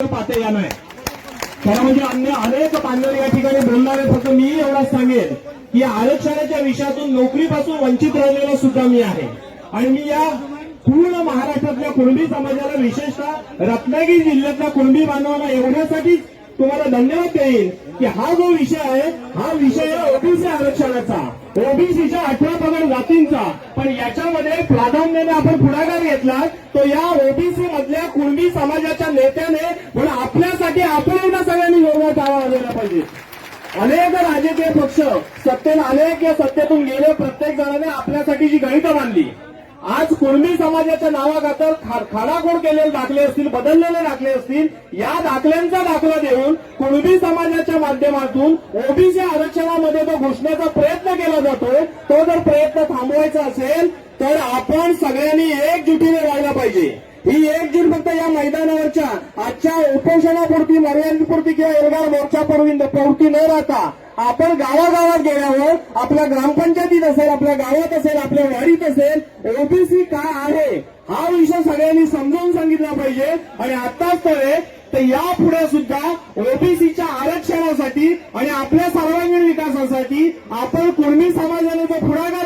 पाते आहे खरं म्हणजे अन्य अनेक बांधव या ठिकाणी बोलणारे फक्त मी एवढाच सांगेल की आरक्षणाच्या विषयातून नोकरीपासून वंचित राहिलेला सुद्धा मी आहे. आणि मी या पूर्ण महाराष्ट्रातल्या कुणबी समाजाला विशेषतः रत्नागिरी जिल्ह्यातल्या कुणबी बांधवांना एवढ्यासाठी तुम्हाला धन्यवाद देईल की हा जो विषय आहे हा विषय आहे ओबीसी आरक्षणाचा. ओबीसीच्या अठरा पगड जातींचा. पण याच्यामध्ये प्राधान्याने आपण पुढाकार घेतला तो या ओबीसी समाजाच्या नेत्याने म्हणून आपल्यासाठी आपण एकदा सगळ्यांनी योगदान टाळा आलेला पाहिजे. अनेक राजकीय पक्ष सत्तेत अनेक या सत्तेतून गेले प्रत्येक जणाने आपल्यासाठी जी गणितं मांडली. आज कुणबी समाजाच्या नावाखातर खा- खाडाखोड केलेले दाखले असतील बदललेले दाखले असतील या दाखल्यांचा दाखला देऊन कुणबी समाजाच्या माध्यमातून ओबीसी आरक्षणामध्ये जो घुसण्याचा प्रयत्न केला जातोय तो जर प्रयत्न थांबवायचा असेल तर आपण सगळ्यांनी एकजुटीने राहायला पाहिजे. ही एक जीन फक्त या मैदानावरच्या आजच्या उपोषणापुरती मर्यादेपुरती किंवा एल्गार मोर्चापुरती पुरती न राहता आपण गावागावात गेल्यावर आपल्या ग्रामपंचायतीत असेल आपल्या गावात असेल आपल्या वाडीत असेल ओबीसी काय आहे? हा विषय सगळ्यांनी समजावून सांगितला पाहिजे. आणि आताच तरी तर यापुढे सुद्धा ओबीसीच्या आरक्षणासाठी आणि आपल्या सर्वांगीण विकासासाठी आपण कुर्मी समाजाने जो पुढाकार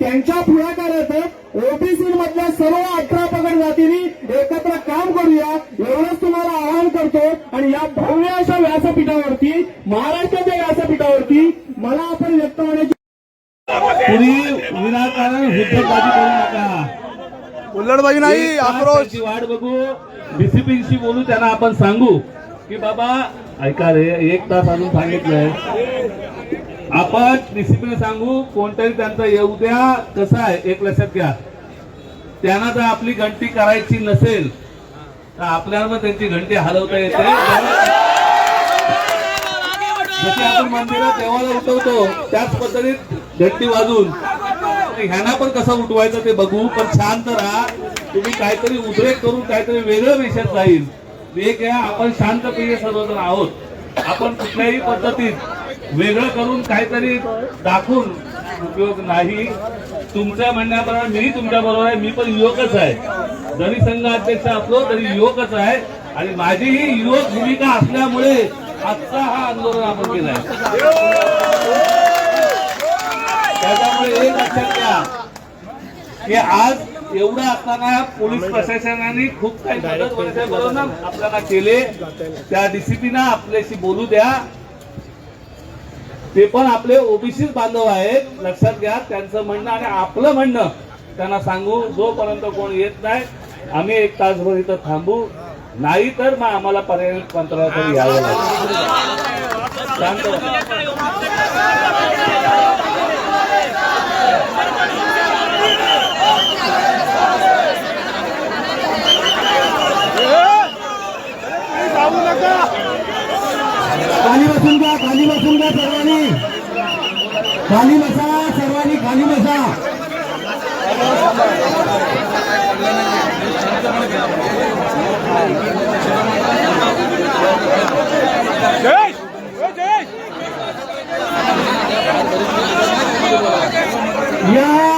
त्यांच्या पुढाकारात ओबीसी मधल्या सर्व अठरा पगड जातींनी एकत्र काम करूया. एवढंच तुम्हाला आवाहन करतो. आणि या भव्य अशा व्यासपीठावरती महाराष्ट्राच्या व्यासपीठावरती मला आपण व्यक्त होण्याची कुणी विनाकारण हुद्दबाजी करू नका. हुल्लडबाजी नाही आक्रोश. वाट बघू. डिसिप्लिनशी बोलू त्यांना आपण सांगू. की बाबा ऐका रे एक तास अजून सांगितलंय. आपण डिसिप्लिन सांगू कोणतरी त्यांचा येऊ द्या कसं आहे एक लक्षात घ्या. त्यांना जर आपली घंटी करायची नसेल तर आपल्याला त्यांची घंटी हलवता येते. जशी आपण मंदिरात देवाला उठवतो त्याच पद्धतीत घंटी वाजून ह्यांना पण कसं उठवायचं ते बघू पण शांत राहा. तुम्ही काहीतरी उद्रेक करून काहीतरी वेगळं विषयात जाईल. एक आहे आपण शांतप्रिय सर्वजण आहोत. आपण कुठल्याही पद्धतीत वेगळं करून काहीतरी दाखवून उपयोग नाही. तुमच्या म्हणण्याप्रमाणे मीही तुमच्या बरोबर आहे मी पण युवकच आहे. जरी संघ अध्यक्ष असलो तरी युवकच आहे. आणि माझी ही युवक भूमिका असल्यामुळे आजचा हा आंदोलन आपण आहे. त्याच्यामुळे एक लक्षात घ्या की आज एवढं असताना पोलीस प्रशासनाने खूप काही मदत वर्षाबरोबर ना आपल्याला केले. त्या डीसीपीना आपल्याशी बोलू द्या. ते पण आपले ओबीसी बांधव आहेत लक्षात घ्या त्यांचं म्हणणं आणि आपलं म्हणणं त्यांना सांगू जोपर्यंत कोण येत नाही आम्ही एक तासभर इथं थांबू नाही तर मग आम्हाला पर्याय पंतप्रधान यावं लागेल शांत खाली बसून घ्या खाली बसून घ्या सर्वांनी काली बसा सर्वांनी काली बसा Yeah